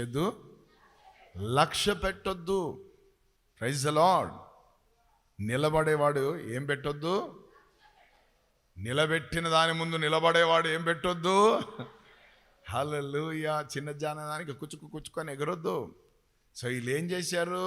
చేయొద్దు లక్ష్య పెట్టొద్దు. ప్రైజ్ లాడ్ నిలబడేవాడు ఏం పెట్టొద్దు? నిలబెట్టిన దాని ముందు నిలబడేవాడు ఏం పెట్టొద్దు? హల్లెలూయా చిన్న జానదానికి కుచుకు కుచ్చుకొని ఎగరొద్దు. సో వీళ్ళు ఏం చేశారు?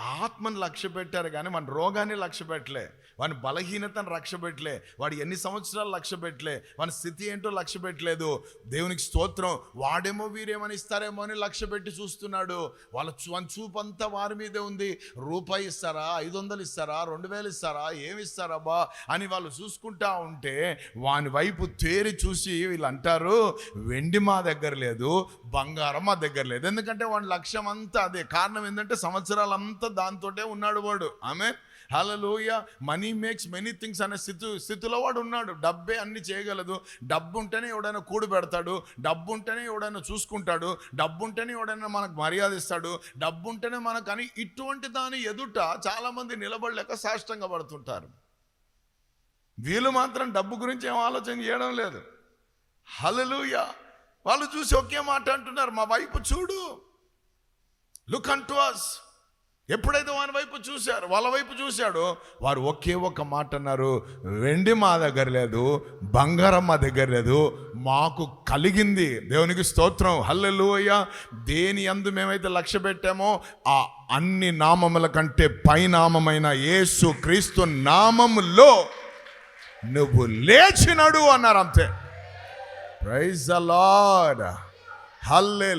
ఆత్మను లక్ష్య పెట్టారు కానీ మన రోగాన్ని లక్ష్య పెట్టలే. వాని బలహీనతను లక్ష్య పెట్టలే. వాడు ఎన్ని సంవత్సరాలు లక్ష్య పెట్టలే. వాని స్థితి ఏంటో లక్ష్య పెట్టలేదు. దేవునికి స్తోత్రం వాడేమో వీరేమని ఇస్తారేమో అని లక్ష్య పెట్టి చూస్తున్నాడు. వాళ్ళ చూ వాని చూపు అంతా వారి మీదే ఉంది. రూపాయి ఇస్తారా? ఐదు వందలు ఇస్తారా? రెండు వేలు ఇస్తారా? ఏమి ఇస్తారబ్బా అని వాళ్ళు చూసుకుంటా ఉంటే వాని వైపు తేరి చూసి వీళ్ళు అంటారు వెండి మా దగ్గర లేదు బంగారం మా దగ్గర లేదు. ఎందుకంటే వాడి లక్ష్యం అంతా అదే. కారణం ఏంటంటే సంవత్సరాలంతా దాంతోటే ఉన్నాడు వాడు. ఆమె హలలోయ మనీ మేక్స్ మెనీ థింగ్స్ అనే స్థితి స్థితిలో వాడు ఉన్నాడు. డబ్బే అన్ని చేయగలదు. డబ్బు ఉంటేనే ఎవడైనా కూడు పెడతాడు. డబ్బు ఉంటేనే ఎవడైనా చూసుకుంటాడు. డబ్బు ఉంటేనే ఎవడైనా మనకు మర్యాద ఇస్తాడు. డబ్బు ఉంటేనే మనకు అని ఇటువంటి దాని ఎదుట చాలామంది నిలబడలేక సాష్టంగా పడుతుంటారు. వీళ్ళు మాత్రం డబ్బు గురించి ఏం ఆలోచన చేయడం లేదు. హలలుయ వాళ్ళు చూసి ఒకే మాట అంటున్నారు. మా వైపు చూడు. లుక్ అంటు అస్ ఎప్పుడైతే వాని వైపు చూశారు వాళ్ళ వైపు చూశాడో వారు ఒకే ఒక మాట అన్నారు వెండి మా దగ్గర లేదు బంగారం మా దగ్గర లేదు మాకు కలిగింది. దేవునికి స్తోత్రం. హల్లెలూయ. దేని అందు మేమైతే లక్ష్య పెట్టామో ఆ అన్ని నామముల కంటే పైనామమైన యేసు క్రీస్తు నామములో నువ్వు లేచినడు అన్నారు అంతే. ప్రైజ్ ద లార్డ్ హలే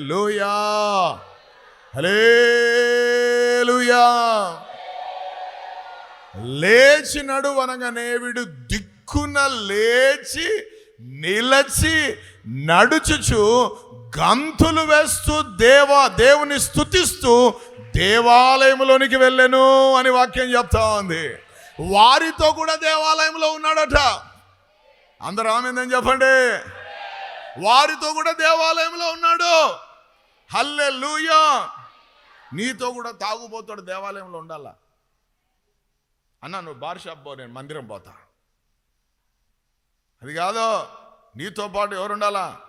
హల్లెలూయా. లేచినడు అనగానే వీడు దిక్కున లేచి నిలచి నడుచుచు గంతులు వేస్తూ దేవా దేవుని స్తుతిస్తూ దేవాలయంలోనికి వెళ్ళెను అని వాక్యం చెప్తా ఉంది. వారితో కూడా దేవాలయంలో ఉన్నాడట. అందరూ ఆమెందని చెప్పండి. వారితో కూడా దేవాలయంలో ఉన్నాడు. హల్లే నీతో కూడా తాగుబోతాడు దేవాలయంలో ఉండాలా? అన్న నువ్వు బార్ షాప్ పో నేను మందిరం పోతా. అది కాదు నీతో పాటు ఎవరు ఉండాలా?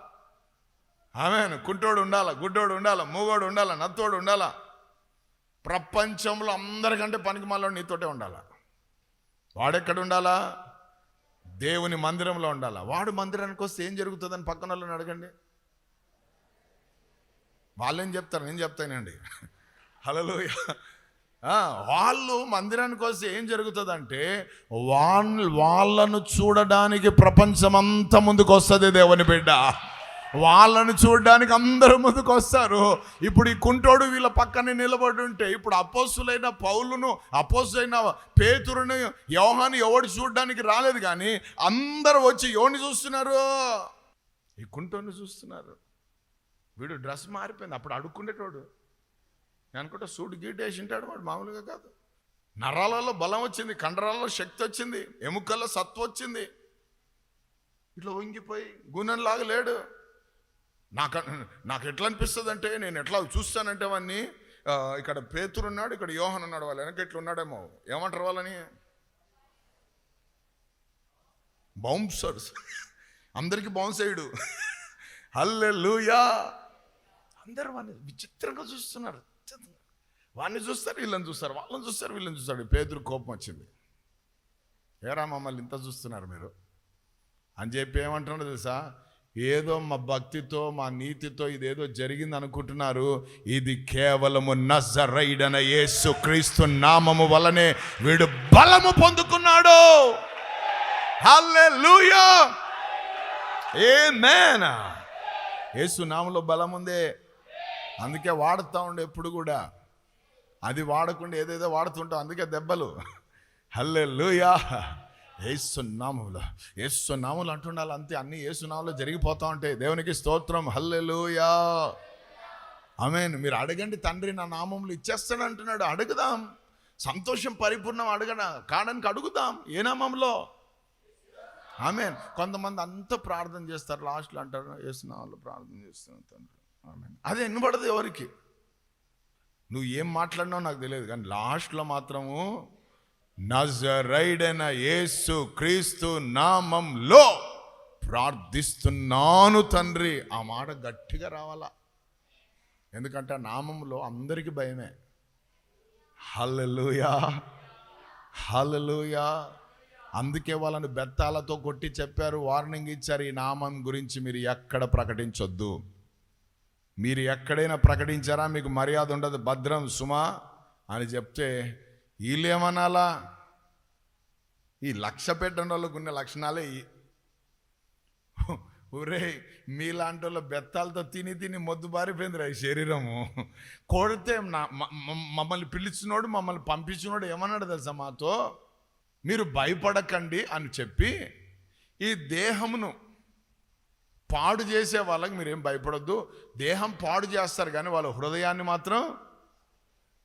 ఆమె కుంటోడు ఉండాలా గుడ్డోడు ఉండాలా మూగోడు ఉండాలా నత్తోడు ఉండాలా. ప్రపంచంలో అందరికంటే పనికి మళ్ళీ నీతోటే ఉండాలా. వాడెక్కడ ఉండాలా? దేవుని మందిరంలో ఉండాలా. వాడు మందిరానికి వస్తే ఏం జరుగుతుందని పక్కన వాళ్ళని అడగండి. వాళ్ళేం చెప్తారు? నేను చెప్తానండి హలో వాళ్ళు మందిరానికి వస్తే ఏం జరుగుతుందంటే వాన్ వాళ్ళను చూడడానికి ప్రపంచమంతా ముందుకు వస్తుంది దేవుని బిడ్డ. వాళ్ళను చూడడానికి అందరూ ముందుకు వస్తారు ఇప్పుడు ఈ కుంటోడు వీళ్ళ పక్కనే నిలబడి ఉంటే ఇప్పుడు అపోసులైన పౌలును అపోసులైన పేతురుని యోహాను ఎవడు చూడడానికి రాలేదు కానీ అందరూ వచ్చి ఎవరిని చూస్తున్నారు? ఈ కుంటోని చూస్తున్నారు. వీడు డ్రెస్ మారిపోయింది. అప్పుడు అడుక్కునేటోడు నేను అనుకుంటా సూట్ గీట్ వేసింటాడు వాడు మామూలుగా కాదు. నరాలలో బలం వచ్చింది కండరాలలో శక్తి వచ్చింది ఎముకల్లో సత్వ వచ్చింది. ఇట్లా వంగిపోయి గుణంలాగా లేడు. నాకు నాకు ఎట్లా అనిపిస్తుంది అంటే నేను ఎట్లా చూస్తానంటే వాడిని ఇక్కడ పేతురు ఉన్నాడు ఇక్కడ యోహన్ ఉన్నాడు వాళ్ళు వెనక ఇట్లా ఉన్నాడేమో. ఏమంటారు వాళ్ళని? బౌన్సర్స్. అందరికీ బౌన్స్ అయ్యాడు. హల్లే లూయా అందరు వాడిని విచిత్రంగా చూస్తున్నారు. వాడిని చూస్తారు వీళ్ళని చూస్తారు వాళ్ళని చూస్తారు వీళ్ళని చూస్తారు. పేదరు కోపం వచ్చింది. ఏరా మమ్మల్ని ఇంత చూస్తున్నారు మీరు? అని చెప్పి ఏమంటున్నాడు తెలుసా? ఏదో మా భక్తితో మా నీతితో ఇదేదో జరిగింది అనుకుంటున్నారు. ఇది కేవలము నజరైడన యేసు క్రీస్తు నామము వలనే వీడు బలము పొందుకున్నాడు. ఏ మేనా యేసు నామంలో బలం ఉందే అందుకే వాడుతూ ఉండే ఎప్పుడు కూడా. అది వాడకుండా ఏదేదో వాడుతుంటాం అందుకే దెబ్బలు. హల్లే లూయా ఏసునాములు ఏసునాములు అంటుండాలి అంతే అన్ని ఏసునాములు జరిగిపోతూ ఉంటాయి. దేవునికి స్తోత్రం హల్లే లూయా ఆమెన్. మీరు అడగండి తండ్రి నా నామములు ఇచ్చేస్తాడు అంటున్నాడు అడుగుదాం. సంతోషం పరిపూర్ణం అడగన కాడానికి అడుగుదాం ఏ నామంలో ఆమెన్. కొంతమంది అంత ప్రార్థన చేస్తారు లాస్ట్లో అంటారు ఏసునాములు ప్రార్థన చేస్తున్నాను తండ్రి. అది వినబడదు ఎవరికి? నువ్వు ఏం మాట్లాడినావు నాకు తెలియదు కానీ లాస్ట్లో మాత్రము నజరైడైన యేసు క్రీస్తు నామంలో ప్రార్థిస్తున్నాను తండ్రి. ఆ మాట గట్టిగా రావాలా? ఎందుకంటే ఆ నామంలో అందరికీ భయమే. హల్లెలూయా హల్లెలూయా. అందుకే వాళ్ళని బెత్తాలతో కొట్టి చెప్పారు వార్నింగ్ ఇచ్చారు ఈ నామం గురించి మీరు ఎక్కడ ప్రకటించొద్దు. మీరు ఎక్కడైనా ప్రకటించారా? మీకు మర్యాద ఉండదు. భద్రం సుమా అని చెప్తే వీళ్ళేమనాలా? ఈ లక్ష పెట్టిన వాళ్ళకు ఉన్న లక్షణాలే ఈ ఒరే మీలాంటి వాళ్ళ బెత్తాలతో తిని తిని మొద్దు బారిపోయిందిరా ఈ శరీరము. కొడితే నా మ- మమ్మల్ని పిలిచినోడు మమ్మల్ని పంపించినోడు ఏమన్నాడు తెలుసా మాతో? మీరు భయపడకండి అని చెప్పి ఈ దేహమును పాడు చేసే వాళ్ళకి మీరేం భయపడొద్దు. దేహం పాడు చేస్తారు కానీ వాళ్ళ హృదయాన్ని మాత్రం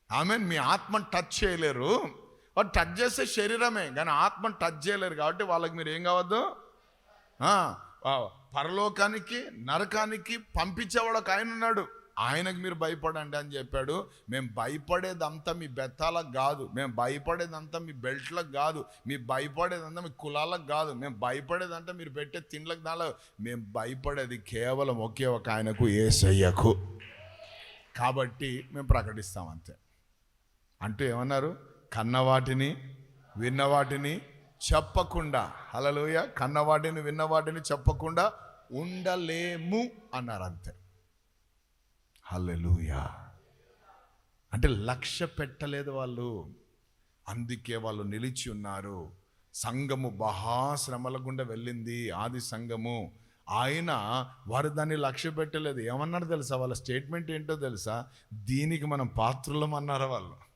ఆమె మీ ఆత్మను టచ్ చేయలేరు. వాళ్ళు టచ్ చేస్తే శరీరమే కానీ ఆత్మను టచ్ చేయలేరు కాబట్టి వాళ్ళకి మీరు ఏం కావద్దు? పరలోకానికి నరకానికి పంపించేవాడు ఒక ఆయన ఉన్నాడు. ఆయనకు మీరు భయపడండి అని చెప్పాడు. మేము భయపడేదంతా మీ బెత్తాలకు కాదు. మేము భయపడేదంతా మీ బెల్ట్లకు కాదు. మీ భయపడేదంతా మీ కులాలకు కాదు. మేము భయపడేదంతా మీరు పెట్టే తిండ్లకు దానిలో మేము భయపడేది కేవలం ఒకే ఒక ఆయనకు ఏసయ్యకు. కాబట్టి మేము ప్రకటిస్తాం అంతే. అంటూ ఏమన్నారు? కన్నవాటిని విన్నవాటిని చెప్పకుండా హలలోయ కన్నవాటిని విన్నవాటిని చెప్పకుండా ఉండలేము అన్నారు అంతే. హల్లెలూయా. అంటే లక్ష్య పెట్టలేదు వాళ్ళు. అందుకే వాళ్ళు నిలిచి ఉన్నారు. సంఘము మహాశ్రమల గుండా వెళ్ళింది. ఆది సంఘము. ఆయన వారు దాన్ని లక్ష్య పెట్టలేదు. ఏమన్నారు తెలుసా? వాళ్ళ స్టేట్మెంట్ ఏంటో తెలుసా? దీనికి మనం పాత్రులం అన్నారు వాళ్ళు?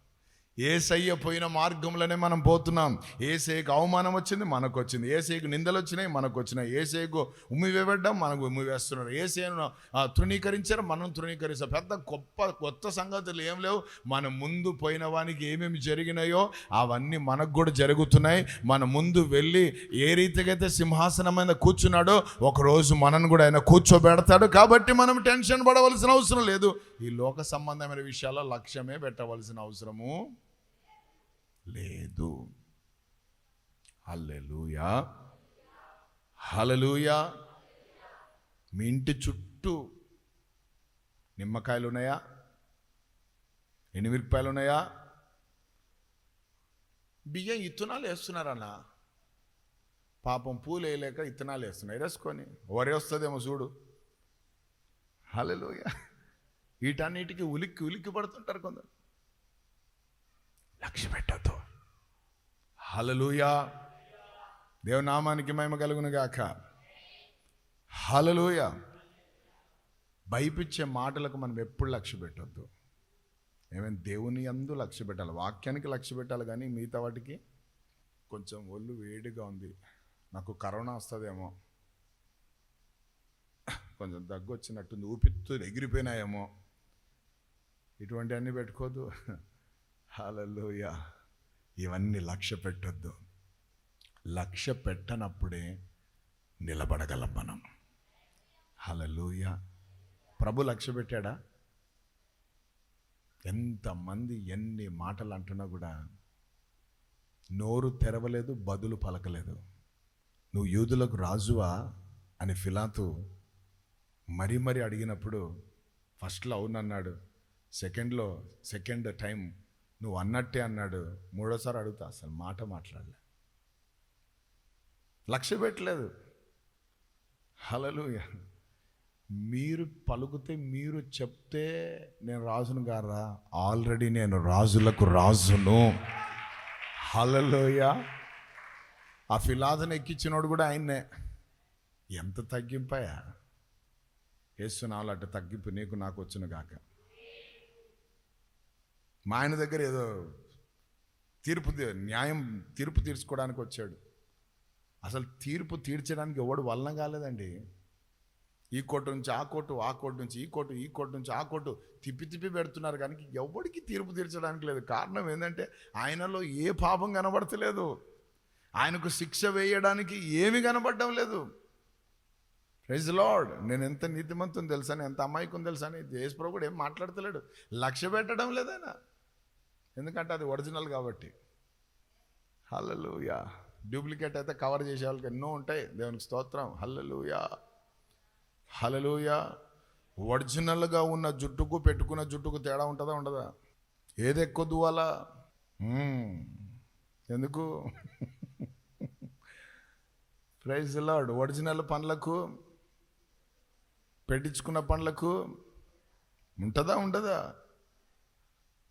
ఏసయ్య పోయిన మార్గంలోనే మనం పోతున్నాం. ఏసైకు అవమానం వచ్చింది మనకు వచ్చింది ఏసైకు నిందలు వచ్చినాయి మనకు వచ్చినాయి ఏసైకు ఉమ్మివేయడం మనకు ఉమ్మివేస్తున్నారు ఏసైను తృణీకరించారు మనం తృణీకరిస్తాం. పెద్ద గొప్ప కొత్త సంగతులు ఏం లేవు. మన ముందు పోయిన వానికి ఏమేమి జరిగినాయో అవన్నీ మనకు కూడా జరుగుతున్నాయి. మన ముందు వెళ్ళి ఏ రీతిగా అయితే సింహాసనం మీద కూర్చున్నాడో ఒకరోజు మనను కూడా ఆయన కూర్చోబెడతాడు. కాబట్టి మనం టెన్షన్ పడవలసిన అవసరం లేదు. ఈ లోక సంబంధమైన విషయాల్లో లక్ష్యమే పెట్టవలసిన అవసరము. లేదు. హల్లెలూయా. హలలుయా మీ ఇంటి చుట్టూ నిమ్మకాయలు ఉన్నాయా ఎనిమిరపాయలు ఉన్నాయా బియ్యం ఇత్తనాలు వేస్తున్నారన్న. పాపం పూలు వేయలేక ఇత్తనాలు వేస్తున్నాయి. వేసుకొని. వరే వస్తుందేమో చూడు. హల్లెలూయా. వీటన్నిటికీ ఉలిక్కి ఉలిక్కి పడుతుంటారు కొందరు. లక్ష్య పెట్టద్దు. హలలుయా దేవనామానికి మహిమ కలుగునుగాక. హలలుయ భయపించే మాటలకు మనం ఎప్పుడు లక్ష్య పెట్టద్దు. ఏమైనా దేవుని అందు లక్ష్య పెట్టాలి. వాక్యానికి లక్ష్య పెట్టాలి కానీ మిగతా వాటికి కొంచెం ఒళ్ళు వేడిగా ఉంది. నాకు కరోనా వస్తుందేమో. కొంచెం దగ్గు వచ్చినట్టుంది ఊపిత్తు ఎగిరిపోయినాయేమో. ఇటువంటివన్నీ పెట్టుకోవద్దు. హల్లెలూయా. ఇవన్నీ లక్ష్య పెట్టొద్దు. లక్ష్య పెట్టనప్పుడే నిలబడగలం మనం. హల్లెలూయా. ప్రభు లక్ష్య పెట్టాడా? ఎంతమంది ఎన్ని మాటలు అంటున్నా కూడా నోరు తెరవలేదు బదులు పలకలేదు. నువ్వు యూదులకు రాజువా అని ఫిలాతు మరీ మరీ అడిగినప్పుడు ఫస్ట్లో అవునన్నాడు సెకండ్లో సెకండ్ టైం నువ్వు అన్నట్టే అన్నాడు. మూడోసారి అడుగుతా అసలు మాట మాట్లాడలే. లక్ష్య పెట్టలేదు. హలలు మీరు పలుకుతే మీరు చెప్తే నేను రాజును గారా ఆల్రెడీ నేను రాజులకు రాజును. హలలోయ ఆ ఫిలాదను ఎక్కించినోడు కూడా ఆయన్నే. ఎంత తగ్గింపాయా వేస్తున్నావు అట్ట తగ్గింపు నీకు నాకు వచ్చును గాక. మా ఆయన దగ్గర ఏదో తీర్పు న్యాయం తీర్పు తీర్చుకోవడానికి వచ్చాడు. అసలు తీర్పు తీర్చడానికి ఎవడు వలన కాలేదండి? ఈ కోర్టు నుంచి ఆ కోర్టు ఆ కోర్టు నుంచి ఈ కోర్టు ఈ కోర్టు నుంచి ఆ కోర్టు తిప్పి తిప్పి పెడుతున్నారు కానీ ఎవడికి తీర్పు తీర్చడానికి లేదు. కారణం ఏంటంటే ఆయనలో ఏ పాపం కనబడతలేదు. ఆయనకు శిక్ష వేయడానికి ఏమి కనబడడం లేదు. ప్రైజ్ లార్డ్ నేను ఎంత నీతిమంతుని తెలుసాను ఎంత అమాయకుని తెలుసాను దేశప్రభు కూడా ఏం మాట్లాడతలేడు. లక్ష్య పెట్టడం లేదైనా ఎందుకంటే అది ఒరిజినల్ కాబట్టి. హల్లెలూయా. డూప్లికేట్ అయితే కవర్ చేసే వాళ్ళకి ఎన్నో ఉంటాయి. దేవునికి స్తోత్రం. హల్లెలూయా. హలలుయా ఒరిజినల్గా ఉన్న జుట్టుకు పెట్టుకున్న జుట్టుకు తేడా ఉంటుందా ఉండదా? ఏది ఎక్కువ దువ్వాలా? ఎందుకు? ప్రైజ్ లాడ్ ఒరిజినల్ పండ్లకు పెట్టించుకున్న పండ్లకు ఉంటుందా ఉండదా?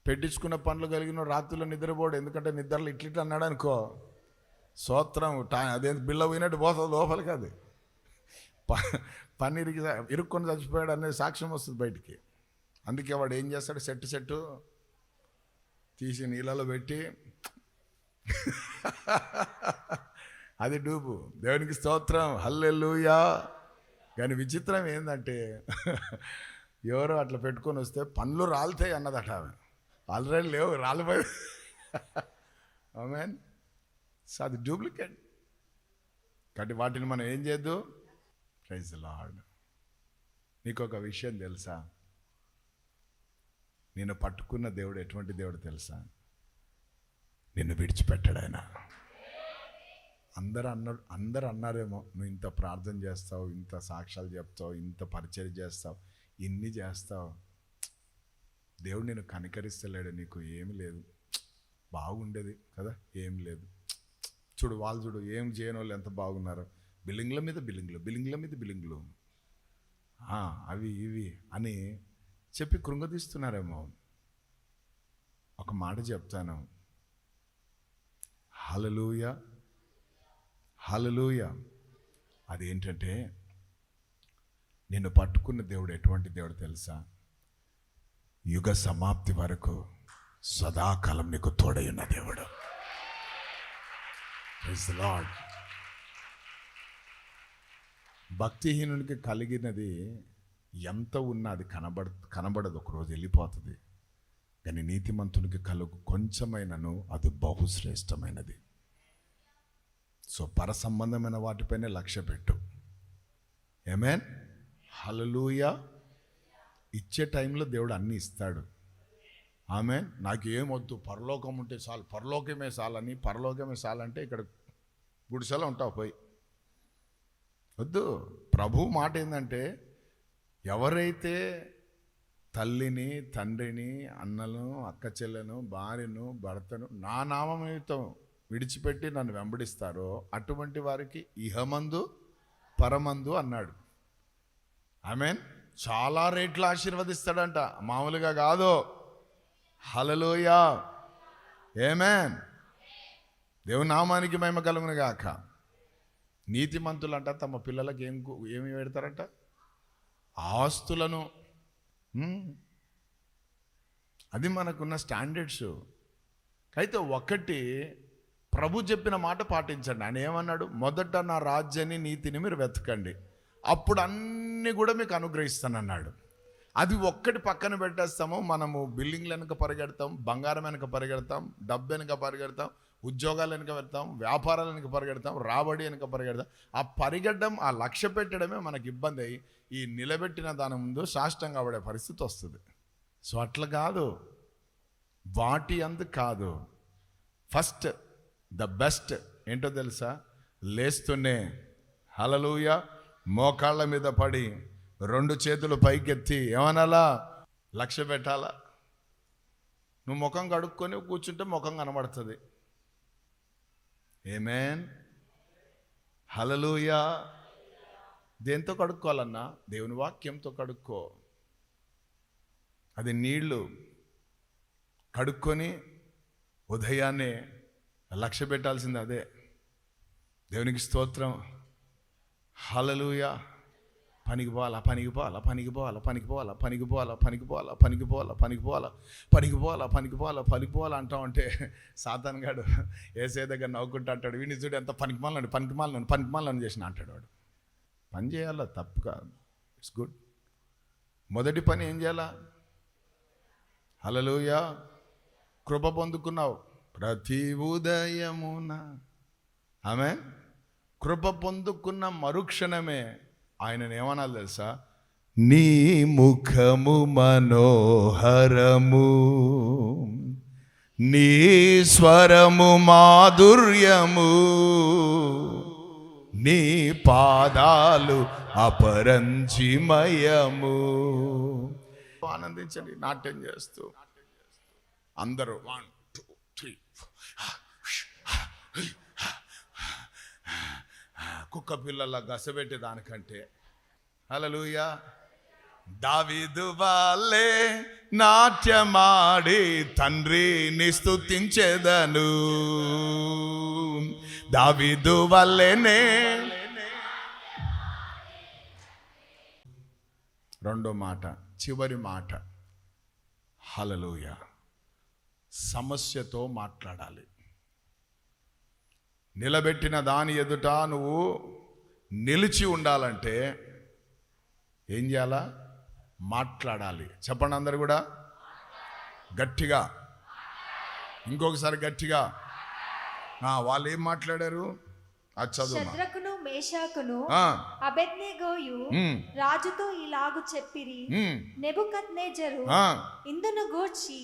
పెట్టించుకున్న పనులు కలిగిన రాత్రిలో నిద్రపోడు. ఎందుకంటే నిద్రలో ఇట్లిట్ అన్నాడు అనుకో సోత్రం టా అదే బిల్ల పోయినట్టు పోతుంది లోపలికి అది. ప- పన్నీరికి ఇరుక్కొని చచ్చిపోయాడు అనేది సాక్ష్యం వస్తుంది బయటికి. అందుకే వాడు ఏం చేస్తాడు? సెట్టు సెట్టు తీసి నీళ్ళలో పెట్టి అది డూపు. దేవునికి స్తోత్రం. హల్లెల్లుయా కానీ విచిత్రం ఏంటంటే ఎవరో అట్లా పెట్టుకొని వస్తే పండ్లు రాలుతాయి అన్నదట ఆమె. ఆల్రెడీ లేవు రాలిపోయి మీన్ oh, సో అది డూప్లికేట్ కాబట్టి వాటిని మనం ఏం చేద్దు? ప్రైజ్ లాడ్ నీకు ఒక విషయం తెలుసా? నేను పట్టుకున్న దేవుడు ఎటువంటి దేవుడు తెలుసా? నిన్ను విడిచిపెట్టాడు ఆయన. అందరు అన్నారు అందరు అన్నారేమో నువ్వు ఇంత ప్రార్థన చేస్తావు ఇంత సాక్ష్యాలు చెప్తావు ఇంత పరిచయం చేస్తావు ఇన్ని చేస్తావు. దేవుడు నేను కనికరిస్తలేడు నీకు ఏమి లేదు. బాగుండేది కదా ఏం లేదు. చూడు వాళ్ళు చూడు ఏం చేయని వాళ్ళు ఎంత బాగున్నారు. బిల్డింగ్ల మీద బిల్డింగ్లు బిల్డింగ్ల మీద బిల్డింగ్లు అవి ఇవి అని చెప్పి కృంగదీస్తున్నారేమో. ఒక మాట చెప్తాను. హలలుయ హలలుయ అదేంటంటే నిన్ను పట్టుకున్న దేవుడు ఎటువంటి దేవుడు తెలుసా? యుగ సమాప్తి వరకు సదాకాలం నీకు తోడైన దేవుడు. దేవుడు లాడ్ భక్తిహీనునికి కలిగినది ఎంత ఉన్నా అది కనబడ కనబడదు. ఒకరోజు వెళ్ళిపోతుంది. కానీ నీతిమంతునికి కలుగు కొంచెమైనను అది బహుశ్రేష్టమైనది. సో పర సంబంధమైన వాటిపైనే లక్ష్య పెట్టు. ఏమేన్ హలలుయా ఇచ్చే టైంలో దేవుడు అన్నీ ఇస్తాడు. ఆమె నాకు ఏమొద్దు పరలోకం ఉంటే చాలు. పరలోకమే చాలని పరలోకమే చాలంటే ఇక్కడ గుడిసెలో ఉంటావు పోయి. వద్దు. ప్రభు మాట ఏంటంటే ఎవరైతే తల్లిని తండ్రిని అన్నలను అక్క చెల్లెను భార్యను భర్తను నా నామమితం విడిచిపెట్టి నన్ను వెంబడిస్తారో అటువంటి వారికి ఇహమందు పరమందు అన్నాడు. మీన్ చాలా రేట్లు ఆశీర్వదిస్తాడంట. మామూలుగా కాదు. హలలోయా ఏమేన్ దేవుని నామానికి మహిమ కలుగును గాక. నీతిమంతులంట తమ పిల్లలకు ఏం ఏమి పెడతారంట? ఆస్తులను. అది మనకున్న స్టాండర్డ్స్. అయితే ఒకటి ప్రభు చెప్పిన మాట పాటించండి. ఆయన ఏమన్నాడు? మొదట నా రాజ్యాన్ని నీతిని మీరు వెతకండి. అప్పుడు అన్ని కూడా మీకు అనుగ్రహిస్తానన్నాడు. అది ఒక్కటి పక్కన పెట్టేస్తాము మనము బిల్డింగ్లు వెనక పరిగెడతాం బంగారం వెనక పరిగెడతాం డబ్బు వెనక పరిగెడతాం ఉద్యోగాలు వెనక పెడతాం వ్యాపారాల వెనక పరిగెడతాం రాబడి వెనక పరిగెడతాం. ఆ పరిగెట్టడం ఆ లక్ష్య పెట్టడమే మనకి ఇబ్బంది అయ్యి ఈ నిలబెట్టిన దాని ముందు సాష్టంగా పడే పరిస్థితి వస్తుంది. సో అట్లా కాదు. వాటి అందు కాదు. ఫస్ట్ ద బెస్ట్ ఏంటో తెలుసా? లేస్తూనే. హలలుయా మోకాళ్ళ మీద పడి రెండు చేతులు పైకెత్తి ఏమనాలా? లక్ష్య పెట్టాలా? నువ్వు ముఖం కడుక్కొని కూర్చుంటే ముఖం కనబడుతుంది. ఏమేన్ హలలుయా దేంతో కడుక్కోవాలన్నా? దేవుని వాక్యంతో కడుక్కో. అది నీళ్ళు కడుక్కొని ఉదయాన్నే లక్ష్య పెట్టాల్సింది అదే. దేవునికి స్తోత్రం. హలలుయా పనికి పోవాలా పనికి పోవాలా పనికి పోవాలా పనికి పోవాలా పనికి పోవాలా పనికి పోవాలా పనికి పోవాలా పనికి పోవాలా పనికి పోవాలా పనికి పోవాలా పనికి పోవాలా అంటాం అంటే సాతాన్ గాడు ఏసే దగ్గర నవ్వుకుంటా అంటాడు వీడిని చూడు ఎంత పనికి మాలను పనికి మాలను పనికి మాలను చేసిన అంటాడు వాడు పని చేయాలా తప్పు కాదు ఇట్స్ గుడ్ మొదటి పని ఏం చేయాలా హలలుయా కృప పొందుకున్నావు ప్రతి ఉదయమున ఆమె కృప పొందుకున్న మరుక్షణమే ఆయనను ఏమనాలి తెలుసా? నీ ముఖము మనోహరము నీ స్వరము మాధుర్యము నీ పాదాలు అపరంజిమయము. ఆనందించండి నాట్యం చేస్తూ. అందరూ వన్ టూ త్రీ కుక్క పిల్లల గసబెట్టే దానికంటే. హల్లెలూయా. దావీదు వాళ్ళే నాట్యమాడి తండ్రిని స్తుతించెదను. దావీదు వల్లనే రెండో మాట చివరి మాట. హలలోయ సమస్యతో మాట్లాడాలి. నిలబెట్టిన దాని ఎదుట నువ్వు నిలిచి ఉండాలంటే ఏం చేయాలా? మాట్లాడాలి. చెప్పండి అందరు కూడా. గట్టిగా. ఇంకొకసారి గట్టిగా. వాళ్ళు ఏం మాట్లాడారు? అది చదువు మేషాకును అబెద్నెగోయు రాజుతో ఇలాగు చెప్పిరి. నెబుకద్నేజరు ఇందును గూర్చి.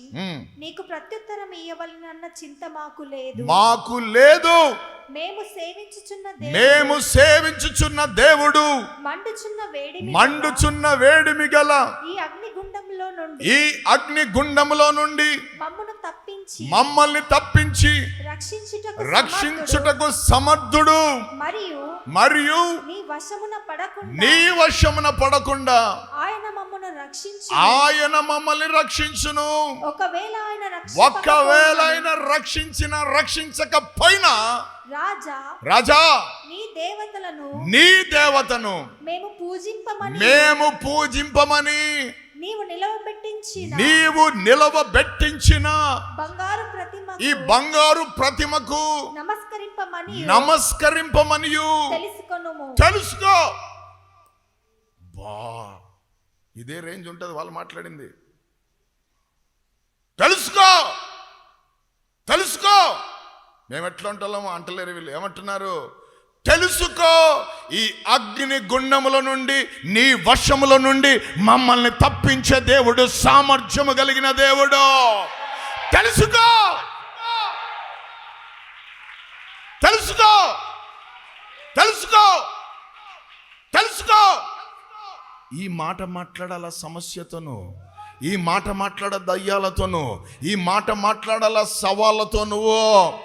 నీకు ప్రత్యుత్తరం ఇయ్యవలనన్న చింత మాకు లేదు. మాకు లేదు. మేము సేవించుచున్న మేము సేవించుచున్న దేవుడు మండుచున్న వేడి మండుచున్న వేడిమి గల ఈ అగ్నిగుండంలో నుండి ఈ అగ్ని గుండములో నుండి మమ్మును తప్పించి మమ్మల్ని తప్పించి రక్షించుటకు రక్షించుటకు సమర్థుడు. మరియు మరియు నీ వశమున పడకుండా నీ వశమున పడకుండా ఆయన మమ్మను రక్షించి ఆయన మమ్మల్ని రక్షించును. ఒకవేళ ఆయన రక్షించకపోయినను ఆయన రక్షించిన రక్షించకపోయినా రాజా రాజా నీ దేవతలను నీ దేవతను మేము పూజింపమని మేము పూజింపమని నీవు నిలవబెట్టించిన. నీవు నిలవబెట్టించిన. బంగారు ప్రతిమ ఈ బంగారు ప్రతిమకు నమస్కరింపమని నమస్కరింపమనియు. తెలుసుకొనుము. తెలుసుకో. బా. ఇదే రేంజ్ ఉంటుంది వాళ్ళు మాట్లాడింది. తెలుసుకో. తెలుసుకో. మేము ఎట్లా ఉంటామో అంటలేరు వీళ్ళు. ఏమంటున్నారు? తెలుసుకో ఈ అగ్ని గుండముల నుండి నీ వర్షముల నుండి మమ్మల్ని తప్పించే దేవుడు సామర్థ్యము కలిగిన దేవుడు. తెలుసుకో! తెలుసుకో! తెలుసుకో! తెలుసుకో! ఈ మాట మాట్లాడాల సమస్యతోను? ఈ మాట మాట్లాడ దయ్యాలతోను? ఈ మాట మాట్లాడాల సవాళ్ళతో నువ్వు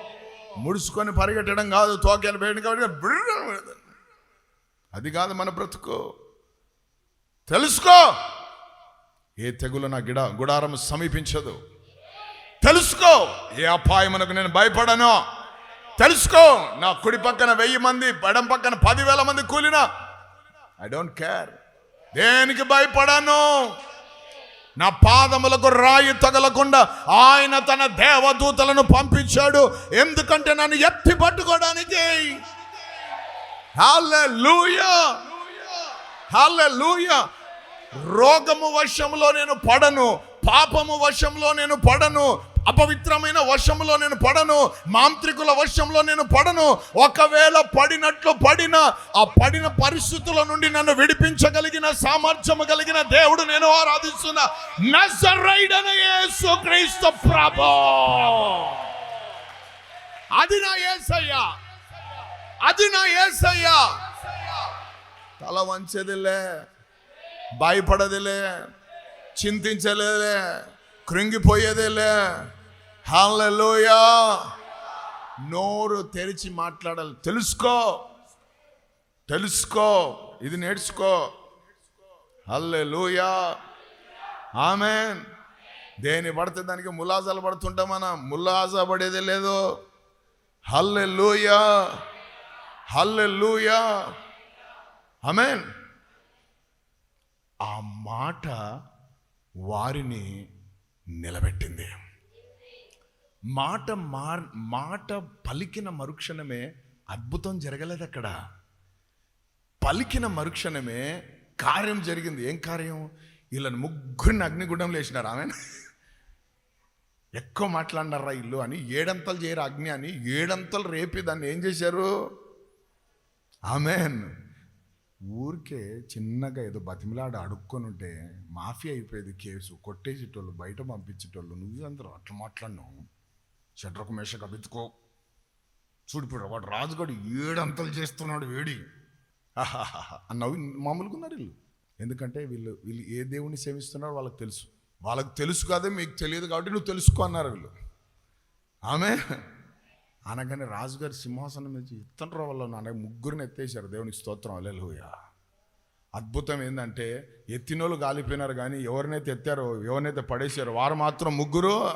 ముడుచుకొని పరిగెట్టడం కాదు తోకేలు వేయడం కాబట్టి అది కాదు మన బ్రతుకు. తెలుసుకో! ఏ తెగులు నా గిడ గుడారం సమీపించదు. తెలుసుకో! ఏ అపాయమునకు నేను భయపడను. తెలుసుకో! నా కుడి పక్కన వెయ్యి మంది ఎడం పక్కన పదివేల మంది కూలినా. ఐ డోంట్ కేర్ దేనికి భయపడను? నా పాదములకు రాయి తగలకుండా ఆయన తన దేవదూతలను పంపించాడు. ఎందుకంటే నన్ను ఎత్తి పట్టుకోవడానికి. రోగము వశంలో నేను పడను పాపము వశంలో నేను పడను అపవిత్రమైన వర్షంలో నేను పడను మాంత్రికుల వర్షంలో నేను పడను. ఒకవేళ పడినట్లు పడిన ఆ పడిన పరిస్థితుల నుండి నన్ను విడిపించగలిగిన సామర్థ్యము కలిగిన దేవుడు నేను ఆరాధిస్తున్న నజరైడన యేసు క్రీస్తు ప్రభా. అది నా ఏసయ్యా. అది నా ఏసయ్యా. తల వంచేదిలే భయపడదిలే చింతించలేదే. కృంగిపోయేదేలే. హల్లెలూయా. నోరు తెరిచి మాట్లాడాలి. తెలుసుకో. తెలుసుకో. ఇది నేర్చుకో. హల్లెలూయా. ఆమె దేని పడితే దానికి ములాజాలు పడుతుంటాం మనం. ములాజా పడేది లేదు. హల్లెలూయా. హల్లెలూయా. ఆమెన్. ఆ మాట వారిని నిలబెట్టింది. మాట మార్ మాట పలికిన మరుక్షణమే అద్భుతం జరగలేదు అక్కడ. పలికిన మరుక్షణమే కార్యం జరిగింది. ఏం కార్యం? వీళ్ళని ముగ్గురిని అగ్నిగుండంలో వేసినారు. ఆమె ఎక్కువ మాట్లాడినారా ఇల్లు అని ఏడంతలు చేయరు అగ్ని అని ఏడంతలు రేపి దాన్ని ఏం చేశారు? ఆమెన్. ఊరికే చిన్నగా ఏదో బతిమిలాడ అడుక్కొని ఉంటే మాఫియా అయిపోయేది కేసు. కొట్టేసేటోళ్ళు బయట పంపించేటోళ్ళు నువ్వు అందరూ అట్లా మాట్లాడినావు? షడ్రకు మేషకు అబితుకో చూడిపోయాడు వాడు రాజుగాడు ఏడంతలు చేస్తున్నాడు వేడి. నవ్వి మామూలుగా ఉన్నారు వీళ్ళు. ఎందుకంటే వీళ్ళు వీళ్ళు ఏ దేవుని సేవిస్తున్నారో వాళ్ళకి తెలుసు. వాళ్ళకి తెలుసు కాదే మీకు తెలియదు కాబట్టి నువ్వు తెలుసుకో అన్నారు వీళ్ళు. ఆమె అనగానే రాజుగారి సింహాసనం నుంచి ఇత్తన వల్ల అనగా ముగ్గురిని ఎత్తేసారు దేవునికి స్తోత్రం. అలెలుయ అద్భుతం ఏంటంటే ఎత్తినోళ్ళు గాలిపోయినారు కానీ ఎవరినైతే ఎత్తారో ఎవరినైతే పడేశారో వారు మాత్రం ముగ్గురు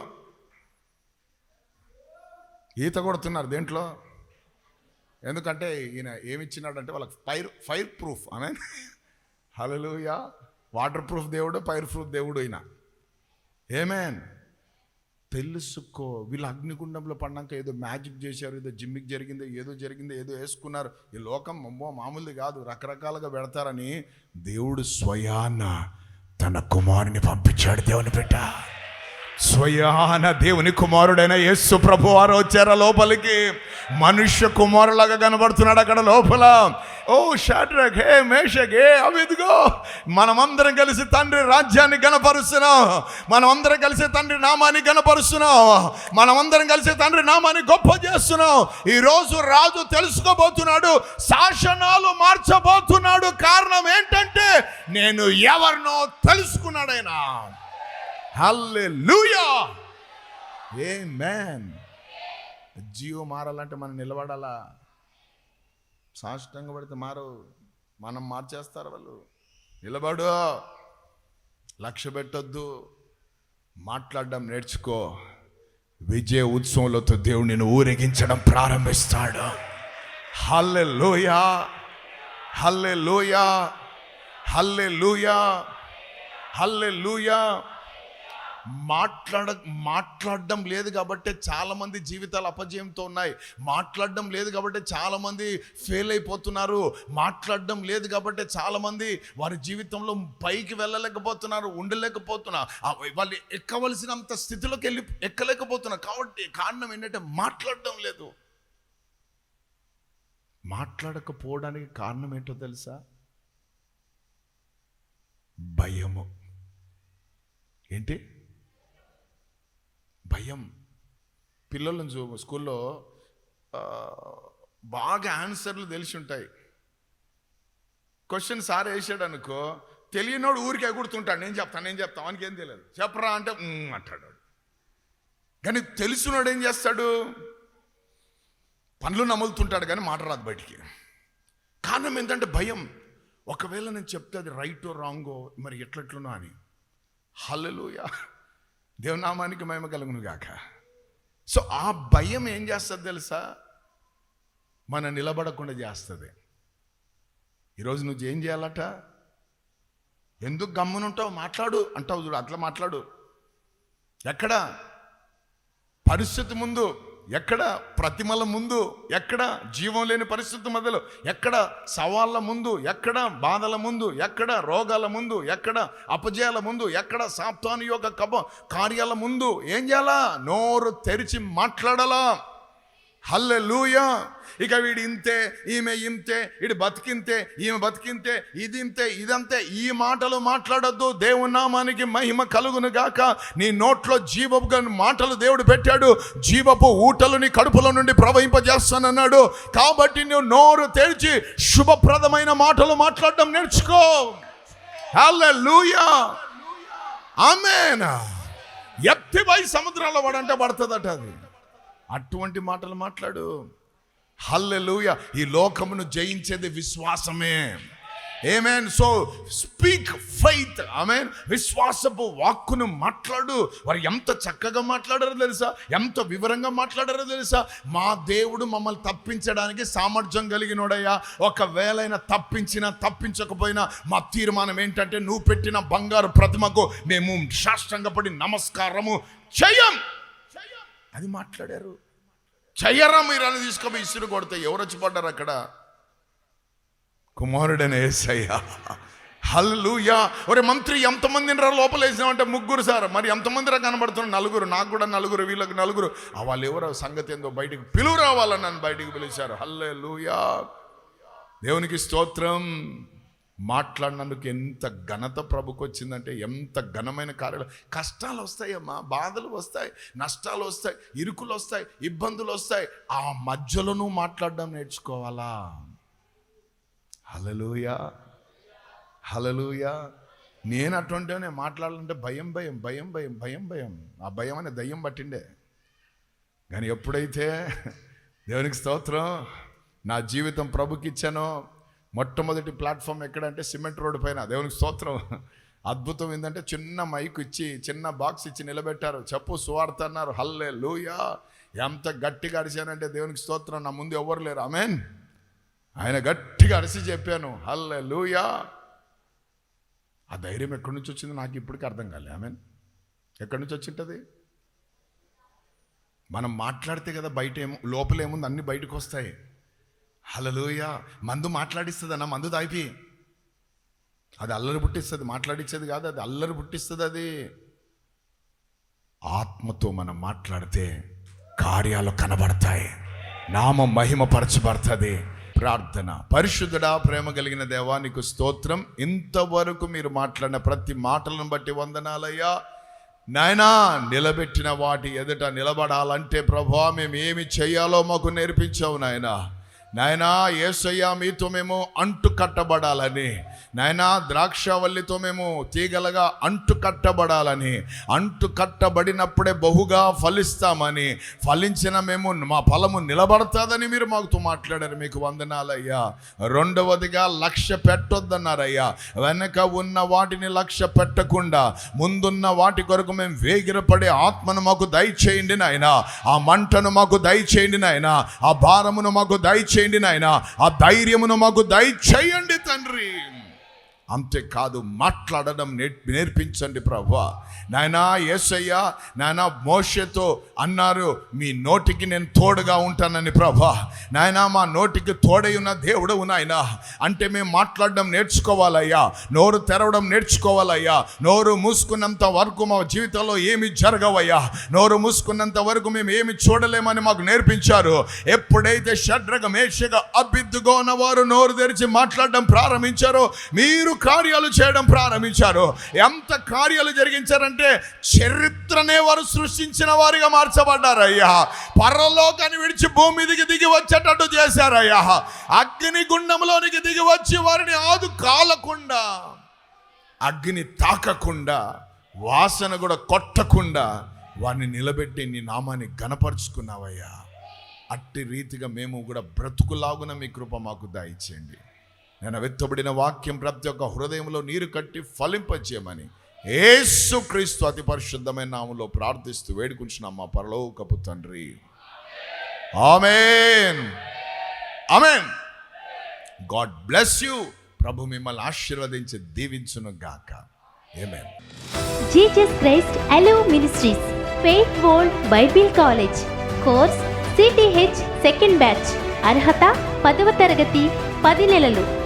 ఈత కొడుతున్నారు దేంట్లో? ఎందుకంటే ఈయన ఏమి ఇచ్చినాడంటే వాళ్ళకి ఫైర్ ఫైర్ ప్రూఫ్. అనే హలలుయా వాటర్ ప్రూఫ్ దేవుడు ఫైర్ ప్రూఫ్ దేవుడు ఈయన. ఏమేన్ తెలుసుకో. వీళ్ళు అగ్నిగుండంలో పడినాక ఏదో మ్యాజిక్ చేశారు ఏదో జిమ్మిక్ జరిగిందో ఏదో జరిగిందో ఏదో వేసుకున్నారు. ఈ లోకం అమ్మో మామూలుది కాదు రకరకాలుగా పెడతారని దేవుడు స్వయాన తన కుమారుని పంపించాడు దేవుని పెట్టా స్వయాన దేవుని కుమారుడైన యేసు ప్రభు వారు వచ్చారా లోపలికి. మనుష్య కుమారులాగా కనబడుతున్నాడు అక్కడ లోపల. ఓ షాట్రక్ హే మేషక్ హే అవిదిగో మనమందరం కలిసి తండ్రి రాజ్యాన్ని గణపరుస్తున్నాం. మనమందరం కలిసి తండ్రి నామాన్ని గణపరుస్తున్నాం. మనమందరం కలిసి తండ్రి నామాన్ని గొప్ప చేస్తున్నాం. ఈ రోజు రాజు తెలుసుకోబోతున్నాడు శాసనాలు మార్చబోతున్నాడు. కారణం ఏంటంటే నేను ఎవరినో తెలుసుకున్నాడైనా. హల్లెలూయా! ఆమేన్ జీవో మారాలంటే మనం నిలబడాలా? సాష్టంగా పడితే మారు. మనం మార్చేస్తారు వాళ్ళు. నిలబడు. లక్ష్య పెట్టొద్దు. మాట్లాడడం నేర్చుకో. విజయ ఉత్సవంలతో దేవుడు నేను ఊరేగించడం ప్రారంభిస్తాడు. హల్లే లోయా హల్లే లోయా హల్లే లూయా హల్లే లూయా మాట్లాడ మాట్లాడడం లేదు కాబట్టి చాలా మంది జీవితాలు అపజయంతో ఉన్నాయి. మాట్లాడడం లేదు కాబట్టి చాలా మంది ఫెయిల్ అయిపోతున్నారు. మాట్లాడడం లేదు కాబట్టి చాలా మంది వారి జీవితంలో పైకి వెళ్ళలేకపోతున్నారు ఉండలేకపోతున్నారు వాళ్ళు ఎక్కవలసినంత స్థితిలోకి వెళ్ళి ఎక్కలేకపోతున్నారు. కాబట్టి కారణం ఏంటంటే మాట్లాడడం లేదు. మాట్లాడకపోవడానికి కారణం ఏంటో తెలుసా? భయము. ఏంటి? భయం. పిల్లలను చూ స్కూల్లో బాగా ఆన్సర్లు తెలిసి ఉంటాయి క్వశ్చన్ సార్ వేసాడు అనుకో తెలియనోడు ఊరికే ఎగుడుతుంటాడు నేను చెప్తాను నేను చెప్తాను వానికి ఏం తెలియదు. చెప్పరా అంటే అంటాడు. కానీ తెలిసినోడు ఏం చేస్తాడు? పనులు నములుతుంటాడు కానీ మాట రాదు బయటికి. కారణం ఏంటంటే భయం. ఒకవేళ నేను చెప్తే అది రైటో రాంగో మరి ఎట్లెట్లునో అని. హల్లెలూయా. దేవనామానికి మహిమ కలుగును గాక. సో ఆ భయం ఏం చేస్తుంది తెలుసా? మన నిలబడకుండా చేస్తుంది. ఈరోజు నువ్వు ఏం చేయాలట? ఎందుకు గమ్మునుంటావు? మాట్లాడు. అంటావు చూడు అట్లా మాట్లాడు. ఎక్కడ? పరిస్థితి ముందు ఎక్కడ ప్రతిమల ముందు ఎక్కడ జీవం లేని పరిస్థితి మధ్యలో ఎక్కడ సవాళ్ళ ముందు ఎక్కడ బాధల ముందు ఎక్కడ రోగాల ముందు ఎక్కడ అపజయాల ముందు ఎక్కడ సాప్తాను యొక్క కబ కార్యాల ముందు ఏం చేయాలా? నోరు తెరిచి మాట్లాడాలా? హల్లెలూయా. ఇక వీడి ఇంతే ఈమె ఇంతే వీడు బతికింతే ఈమె బతికింతే ఇది ఇంతే ఇదంతే. ఈ మాటలు మాట్లాడద్దు. దేవుని నామానికి మహిమ కలుగును గాక. నీ నోట్లో జీవపు మాటలు దేవుడు పెట్టాడు. జీవపు ఊటలు నీ కడుపులో నుండి ప్రవహింపజేస్తానన్నాడు. కాబట్టి నువ్వు నోరు తెరిచి శుభప్రదమైన మాటలు మాట్లాడడం నేర్చుకో. హల్లెలూయా. ఆమెనా. ఎత్తిపై సముద్రాల్లో వాడంటే పడుతుందట అది. అటువంటి మాటలు మాట్లాడు. హల్లెలూయ. ఈ లోకమును జయించేది విశ్వాసమే. Amen so speak faith amen విశ్వాసపు వాక్కును మాట్లాడు. వారు ఎంత చక్కగా మాట్లాడారో తెలుసా? ఎంత వివరంగా మాట్లాడారో తెలుసా? మా దేవుడు మమ్మల్ని తప్పించడానికి సామర్థ్యం కలిగినోడయ్యా. ఒకవేళ అయినా తప్పించినా తప్పించకపోయినా మా తీర్మానం ఏంటంటే నువ్వు పెట్టిన బంగారు ప్రతిమకు మేము సాష్టంగపడి నమస్కారము చెయ్యం అది మాట్లాడారు. చెయ్యరా మీరు అని తీసుకొని ఇసురు కొడితే ఎవరు వచ్చి పడ్డారు అక్కడ? కుమారుడనే ఏసయ్యా. హల్లుయా ఒరే మంత్రి ఎంతమందిని రా లోపల వేసినామంటే ముగ్గురు సార్. మరి ఎంతమంది రా కనబడుతున్నారు? నలుగురు. నాకు కూడా నలుగురు వీళ్ళకి నలుగురు. ఆ వాళ్ళు ఎవరో సంగతి ఏందో బయటికి పిలువు రావాలని నన్ను బయటికి పిలిచారు. హల్లే లూయా దేవునికి స్తోత్రం. మాట్లాడినందుకు ఎంత ఘనత ప్రభుకు వచ్చిందంటే ఎంత ఘనమైన కార్యాలు. కష్టాలు వస్తాయమ్మా బాధలు వస్తాయి నష్టాలు వస్తాయి ఇరుకులు వస్తాయి ఇబ్బందులు వస్తాయి. ఆ మధ్యలోనూ మాట్లాడడం నేర్చుకోవాలా? హలలుయా హలలుయా నేను అటువంటినే మాట్లాడాలంటే భయం భయం భయం భయం భయం భయం. ఆ భయం అనే దయ్యం పట్టిండే. కానీ ఎప్పుడైతే దేవునికి స్తోత్రం నా జీవితం ప్రభుకి ఇచ్చానో మొట్టమొదటి ప్లాట్ఫామ్ ఎక్కడంటే సిమెంట్ రోడ్డు పైన. దేవునికి స్తోత్రం. అద్భుతం ఏంటంటే చిన్న మైక్ ఇచ్చి చిన్న బాక్స్ ఇచ్చి నిలబెట్టారు. చెప్పు సువార్త అన్నారు. హల్లే లూయా ఎంత గట్టిగా అరిచానంటే దేవునికి స్తోత్రం. నా ముందు ఎవ్వరు లేరు. ఆమెన్. ఆయన గట్టిగా అరిసి చెప్పాను. హల్లే లూయా ఆ ధైర్యం ఎక్కడి నుంచి వచ్చిందో నాకు ఇప్పటికీ అర్థం కాలే. ఆమెన్. ఎక్కడి నుంచి వచ్చింటది? మనం మాట్లాడితే కదా బయట ఏమో లోపలేముంది అన్నీ అన్ని బయటకు వస్తాయి. హలలోయ మందు మాట్లాడిస్తుంది అన్న మందు తాపి అది అల్లరి పుట్టిస్తుంది మాట్లాడించేది కాదు అది అల్లరి పుట్టిస్తుంది అది. ఆత్మతో మనం మాట్లాడితే కార్యాలు కనబడతాయి నామం మహిమపరచబడుతుంది. ప్రార్థన. పరిశుద్ధుడా ప్రేమ కలిగిన దేవానికి స్తోత్రం. ఇంతవరకు మీరు మాట్లాడిన ప్రతి మాటలను బట్టి వందనాలయ్యా. నాయనా నిలబెట్టిన వాటి ఎదుట నిలబడాలంటే ప్రభా మేము ఏమి చేయాలో మాకు నేర్పించావు నాయనా. నాయనా ఏసయ్యా మీతో మేము అంటు కట్టబడాలని నాయనా ద్రాక్షవల్లితో మేము తీగలగా అంటు కట్టబడాలని అంటు కట్టబడినప్పుడే బహుగా ఫలిస్తామని. ఫలించిన మేము మా ఫలము నిలబడతాదని మీరు మాతో మాట్లాడారు మీకు వందనాలయ్యా. రెండవదిగా లక్ష్య పెట్టొద్దన్నారయ్యా. వెనక ఉన్న వాటిని లక్ష్య పెట్టకుండా ముందున్న వాటి కొరకు మేము వేగిరపడే ఆత్మను మాకు దయచేయండి నాయన. ఆ మంటను మాకు దయచేయండి నాయన. ఆ భారమును మాకు దయచేయండి నాయన. ఆ ధైర్యమును మాకు దయచేయండి తండ్రి. అంతేకాదు మాట్లాడడం నేర్ నేర్పించండి ప్రభా. నాయనా యేసయ్య నాయన మోషతో అన్నారు మీ నోటికి నేను తోడుగా ఉంటానని ప్రభా. నాయనా మా నోటికి తోడై ఉన్న దేవుడు నాయన. అంటే మేము మాట్లాడడం నేర్చుకోవాలయ్యా. నోరు తెరవడం నేర్చుకోవాలయ్యా. నోరు మూసుకున్నంత వరకు మా జీవితంలో ఏమి జరగవయ్యా. నోరు మూసుకున్నంత వరకు మేము ఏమి చూడలేమని మాకు నేర్పించారు. ఎప్పుడైతే షడ్రగ మేషగా అభిద్దుగా ఉన్నవారు నోరు తెరిచి మాట్లాడడం ప్రారంభించారో మీరు కార్యాలు చేయడం ప్రారంభించారు. ఎంత కార్యాలు జరిగించారంటే చరిత్రనే వారు సృష్టించిన వారిగా మార్చబడ్డారయ్యా పరలోకాన్ని విడిచి భూమి మీదకి దిగి వచ్చేటట్టు చేశారయ్యా అగ్ని గుండంలోనికి దిగి వచ్చి వారిని ఆదు కాలకుండా అగ్ని తాకకుండా వాసన కూడా కొట్టకుండా వారిని నిలబెట్టి నీ నామాన్ని గనపరుచుకున్నావయ్యా అట్టి రీతిగా మేము కూడా బ్రతుకులాగున మీ కృప మాకు దాయిచ్చేయండి నేను వెత్తబడిన వాక్యం ప్రతి ఒక్క హృదయంలో నీరు కట్టి ఫలింపచేయమని ఏసు క్రీస్తు అతి పరిశుద్ధమైన నామంలో ప్రార్థిస్తూ వేడుకుంటున్నాం మా పరలోకపు తండ్రి. Amen. Amen. God bless you. ప్రభు మిమ్మల్ని ఆశీర్వదించి దీవించును గాక. Amen. Jesus Christ Alo ministries faith world Bible college course CTH second batch అర్హత పదవ తరగతి పది నెలలు.